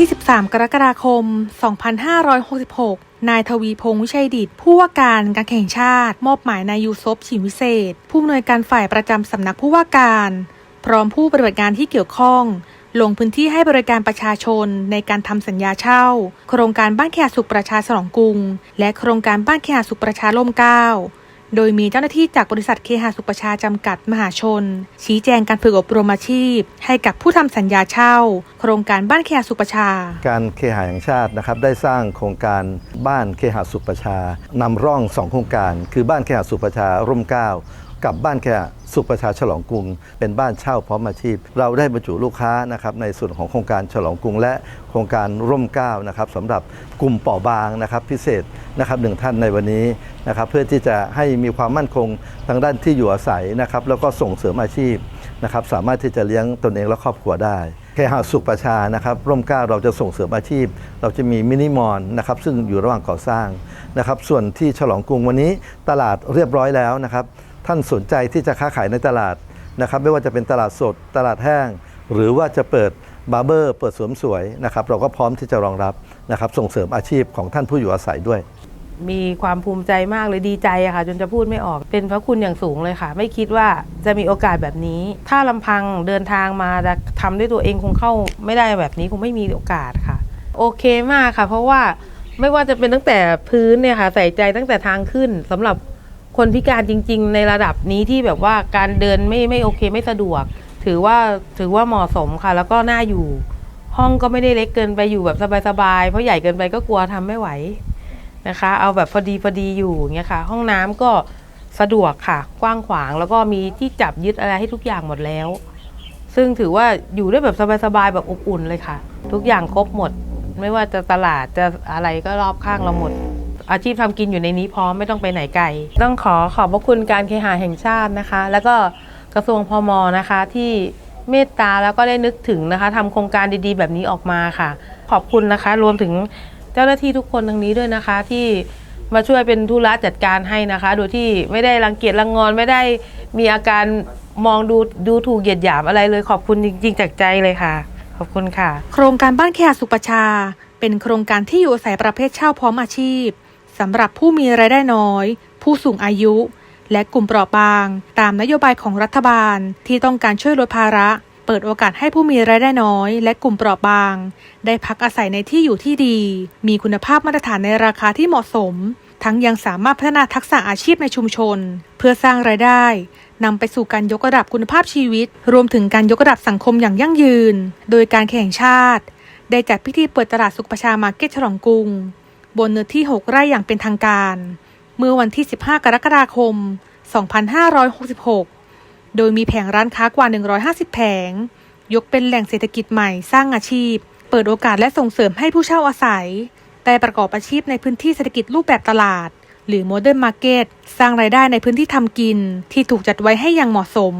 ที่ 13 กรกฎาคม 2566 นายทวีพงษ์วิชัยดิตผู้ว่าการการแข่งชาติ มอบหมายนายยูซบฉิมวิเศษ ผู้อำนวยการฝ่ายประจำสำนักผู้ว่าการ พร้อมผู้ปฏิบัติงานที่เกี่ยวข้อง ลงพื้นที่ให้บริการประชาชนในการทำสัญญาเช่า โครงการบ้านแคสุขประชาฉลองกรุง และโครงการบ้านแคสุขประชาล่มเกล้า โดยมีเจ้าหน้าที่จากบริษัทเคหะสุประชาจำกัดมหาชน ชี้แจงการฝึกอบรมอาชีพ ให้กับผู้ทำสัญญาเช่า โครงการบ้านเคหะสุประชา การเคหะแห่งชาตินะครับได้สร้างโครงการบ้านเคหะสุประชานำร่องสองโครงการ คือบ้านเคหะสุประชาร่มเกล้า กับบ้านเคหะสุขประชาฉลองกรุง เป็นบ้านเช่าพร้อมอาชีพ เราได้บรรจุลูกค้านะครับในส่วนของโครงการฉลองกรุง และโครงการร่มเก้านะครับสำหรับกลุ่มเปราะบางนะครับพิเศษนะครับหนึ่งท่านในวันนี้นะครับเพื่อที่จะให้มีความมั่นคงทางด้านที่อยู่อาศัยนะครับแล้วก็ส่งเสริมอาชีพนะครับสามารถที่จะเลี้ยงตนเองและครอบครัวได้เคหะสุขประชานะครับร่มเก้าเราจะส่งเสริมอาชีพ เราจะมีมินิมอลนะครับซึ่งอยู่ระหว่างก่อสร้างนะครับส่วนที่ฉลองกรุงวันนี้ตลาดเรียบร้อยแล้วนะครับ ท่านสนใจที่จะค้าขายในตลาดนะครับ ไม่ว่าจะเป็นตลาดสดตลาดแห้ง หรือว่าจะเปิดบาร์เบอร์ เปิดสริมสวยนะครับ เราก็พร้อมที่จะรองรับนะครับ ส่งเสริมอาชีพของท่านผู้อยู่อาศัยด้วย มีความภูมิใจมากเลยดีใจอะค่ะ จนจะพูดไม่ออกเป็นพระคุณอย่างสูงเลยค่ะ ไม่คิดว่าจะมีโอกาสแบบนี้ ถ้าลำพังเดินทางมาจะทำด้วยตัวเองคงเข้าไม่ได้แบบนี้คงไม่มีโอกาสค่ะ โอเคมากค่ะ เพราะว่าไม่ว่าจะเป็นตั้งแต่พื้นเนี่ยค่ะ ใส่ใจตั้งแต่ทางขึ้นสำหรับ คนพิการจริง ๆ ในระดับนี้ที่แบบว่าการเดินไม่ไม่โอเคไม่สะดวก ถือว่าถือว่าเหมาะสมค่ะ แล้วก็น่าอยู่ ห้องก็ไม่ได้เล็กเกินไปอยู่แบบสบายๆเพราะใหญ่เกินไปก็กลัวทำไม่ไหวนะคะ เอาแบบพอดีพอดีอยู่เงี้ยค่ะ ห้องน้ำก็สะดวกค่ะ กว้างขวางแล้วก็มีที่จับยึดอะไรให้ทุกอย่างหมดแล้ว ซึ่งถือว่าอยู่ได้แบบสบายๆแบบอบอุ่นเลยค่ะ ทุกอย่างครบหมด ไม่ว่าจะตลาดจะอะไรก็รอบข้างเราหมด อาชีพทำกินอยู่ในนี้พร้อมไม่ต้องไปไหนไกล ต้องขอขอบพระคุณการเคหะแห่งชาตินะคะ แล้วก็กระทรวงพมนะคะที่เมตตาแล้วก็ได้นึกถึงนะคะทำโครงการดีๆ แบบนี้ออกมาค่ะ ขอบคุณนะคะ รวมถึงเจ้าหน้าที่ทุกคนทางนี้ด้วยนะคะ ที่มาช่วยเป็นธุระจัดการให้นะคะ โดยที่ไม่ได้รังเกียจรังงอนไม่ได้มีอาการมองดูดูถูกเหยียดหยามอะไรเลย ขอบคุณจริงๆจากใจเลยค่ะ ขอบคุณค่ะ โครงการบ้านแคหะสุประชา เป็นโครงการที่อยู่อาศัยประเภทเช่าพร้อมอาชีพ สำหรับผู้มีรายได้น้อย ผู้สูงอายุ และกลุ่มเปราะบาง ตามนโยบายของรัฐบาลที่ต้องการช่วยลดภาระ เปิดโอกาสให้ผู้มีรายได้น้อย และกลุ่มเปราะบาง ได้พักอาศัยในที่อยู่ที่ดี มีคุณภาพมาตรฐานในราคาที่เหมาะสม ทั้งยังสามารถพัฒนาทักษะอาชีพในชุมชน เพื่อสร้างรายได้นำไปสู่การยกระดับคุณภาพชีวิต รวมถึงการยกระดับสังคมอย่างยั่งยืน โดยการแข่งชาติ ได้จัดพิธีเปิดตลาดสุขประชามาร์เก็ตฉลองกรุง บนเนื้อที่ 6 ไร่อย่างเป็นทางการ เมื่อวันที่ 15 กรกฎาคม 2566 โดยมีแผงร้านค้ากว่า 150 แผง ยกเป็นแหล่งเศรษฐกิจใหม่สร้างอาชีพ เปิดโอกาสและส่งเสริมให้ผู้เช่าอาศัยแต่ประกอบอาชีพในพื้นที่เศรษฐกิจรูปแบบตลาด หรือโมเดิร์นมาร์เก็ตสร้างรายได้ในพื้นที่ทำกิน ที่ถูกจัดไว้ให้อย่างเหมาะสม